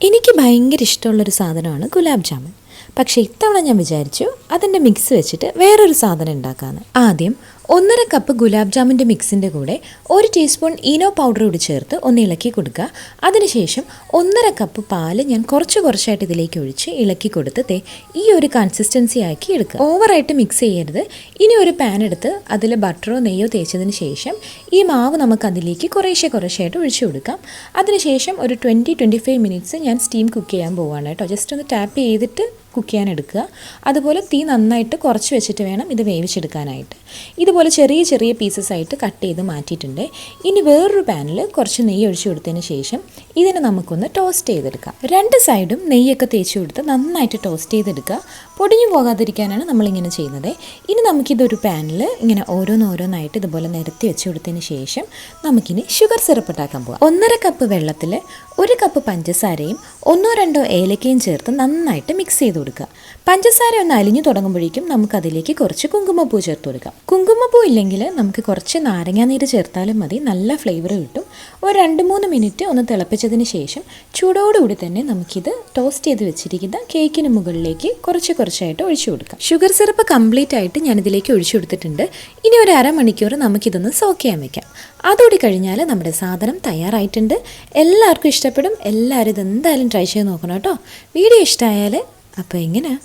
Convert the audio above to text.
എനിക്ക് ഭയങ്കര ഇഷ്ടമുള്ളൊരു സാധനമാണ് ഗുലാബ് ജാമുൻ. പക്ഷേ ഇത്തവണ ഞാൻ വിചാരിച്ചു അതിന്റെ മിക്സ് വെച്ചിട്ട് വേറൊരു സാധനം ഉണ്ടാക്കാമെന്ന് ആദ്യം ഒന്നര കപ്പ് ഗുലാബ് ജാമുന്റെ മിക്സിന്റെ കൂടെ ഒരു ടീസ്പൂൺ ഈനോ പൗഡർ കൂടി ചേർത്ത് ഒന്ന് ഇളക്കി കൊടുക്കുക. അതിനുശേഷം ഒന്നര കപ്പ് പാൽ ഞാൻ കുറച്ച് കുറച്ചായിട്ട് ഇതിലേക്ക് ഒഴിച്ച് ഇളക്കി കൊടുത്ത് തേ ഈ ഒരു കൺസിസ്റ്റൻസി ആക്കി എടുക്കുക. ഓവറായിട്ട് മിക്സ് ചെയ്യരുത്. ഇനി ഒരു പാൻ എടുത്ത് അതിൽ ബട്ടറോ നെയ്യോ തേച്ചതിന് ശേഷം ഈ മാവ് നമുക്ക് അതിലേക്ക് കുറേശ്ശെ കുറേശ്ശായിട്ട് ഒഴിച്ചു കൊടുക്കാം. അതിനുശേഷം ഒരു ട്വന്റി ട്വന്റി ഫൈവ് മിനിറ്റ്സ് ഞാൻ സ്റ്റീം കുക്ക് ചെയ്യാൻ പോവുകയാണ് കേട്ടോ. ജസ്റ്റ് ഒന്ന് ടാപ്പ് ചെയ്തിട്ട് കുക്ക് ചെയ്യാൻ എടുക്കുക. അതുപോലെ തീ നന്നായിട്ട് കുറച്ച് വെച്ചിട്ട് വേണം ഇത് വേവിച്ചെടുക്കാനായിട്ട്. ഇതുപോലെ ചെറിയ ചെറിയ പീസസ് ആയിട്ട് കട്ട് ചെയ്ത് മാറ്റിയിട്ടുണ്ട്. ഇനി വേറൊരു പാനിൽ കുറച്ച് നെയ്യ് ഒഴിച്ചു കൊടുത്തതിന് ശേഷം ഇതിനെ നമുക്കൊന്ന് ടോസ്റ്റ് ചെയ്തെടുക്കാം. രണ്ട് സൈഡും നെയ്യൊക്കെ തേച്ച് കൊടുത്ത് നന്നായിട്ട് ടോസ്റ്റ് ചെയ്തെടുക്കുക. പൊടിഞ്ഞു പോകാതിരിക്കാനാണ് നമ്മളിങ്ങനെ ചെയ്യുന്നത്. ഇനി നമുക്കിതൊരു പാനിൽ ഇങ്ങനെ ഓരോന്നോരോന്നായിട്ട് ഇതുപോലെ നിരത്തി വെച്ച് കൊടുത്തതിന് ശേഷം നമുക്കിനി ഷുഗർ സിറപ്പ് ഉണ്ടാക്കാൻ പോകാം ഒന്നര കപ്പ് വെള്ളത്തിൽ ഒരു കപ്പ് പഞ്ചസാരയും ഒന്നോ രണ്ടോ ഏലക്കയും ചേർത്ത് നന്നായിട്ട് മിക്സ് ചെയ്ത് കൊടുക്കുക. പഞ്ചസാര ഒന്ന് അലിഞ്ഞു തുടങ്ങുമ്പോഴേക്കും നമുക്കതിലേക്ക് കുറച്ച് കുങ്കുമപ്പൂ ചേർത്ത് കൊടുക്കാം. കുങ്കുമപ്പൂ ഇല്ലെങ്കിൽ നമുക്ക് കുറച്ച് നാരങ്ങാനീര് ചേർത്താലും മതി. നല്ല ഫ്ലേവർ കിട്ടും. ഒരു രണ്ട് മൂന്ന് മിനിറ്റ് ഒന്ന് തിളപ്പിച്ചതിന് ശേഷം ചൂടോടുകൂടി തന്നെ നമുക്കിത് ടോസ്റ്റ് ചെയ്ത് വെച്ചിരിക്കുന്ന കേക്കിന് മുകളിലേക്ക് കുറച്ച് കുറച്ചായിട്ട് ഒഴിച്ചു കൊടുക്കാം. ഷുഗർ സിറപ്പ് കംപ്ലീറ്റ് ആയിട്ട് ഞാനിതിലേക്ക് ഒഴിച്ചു കൊടുത്തിട്ടുണ്ട്. ഇനി ഒരു അരമണിക്കൂർ നമുക്കിതൊന്ന് സോക്ക് ചെയ്യാൻ വെക്കാം. അതോടി കഴിഞ്ഞാൽ നമ്മുടെ സാധനം തയ്യാറായിട്ടുണ്ട്. എല്ലാവർക്കും ഇഷ്ടപ്പെടും. എല്ലാവരും ഇത് എന്തായാലും ട്രൈ ചെയ്ത് നോക്കണം കേട്ടോ. വീഡിയോ ഇഷ്ടമായാൽ അപ്പോൾ എങ്ങനെയാ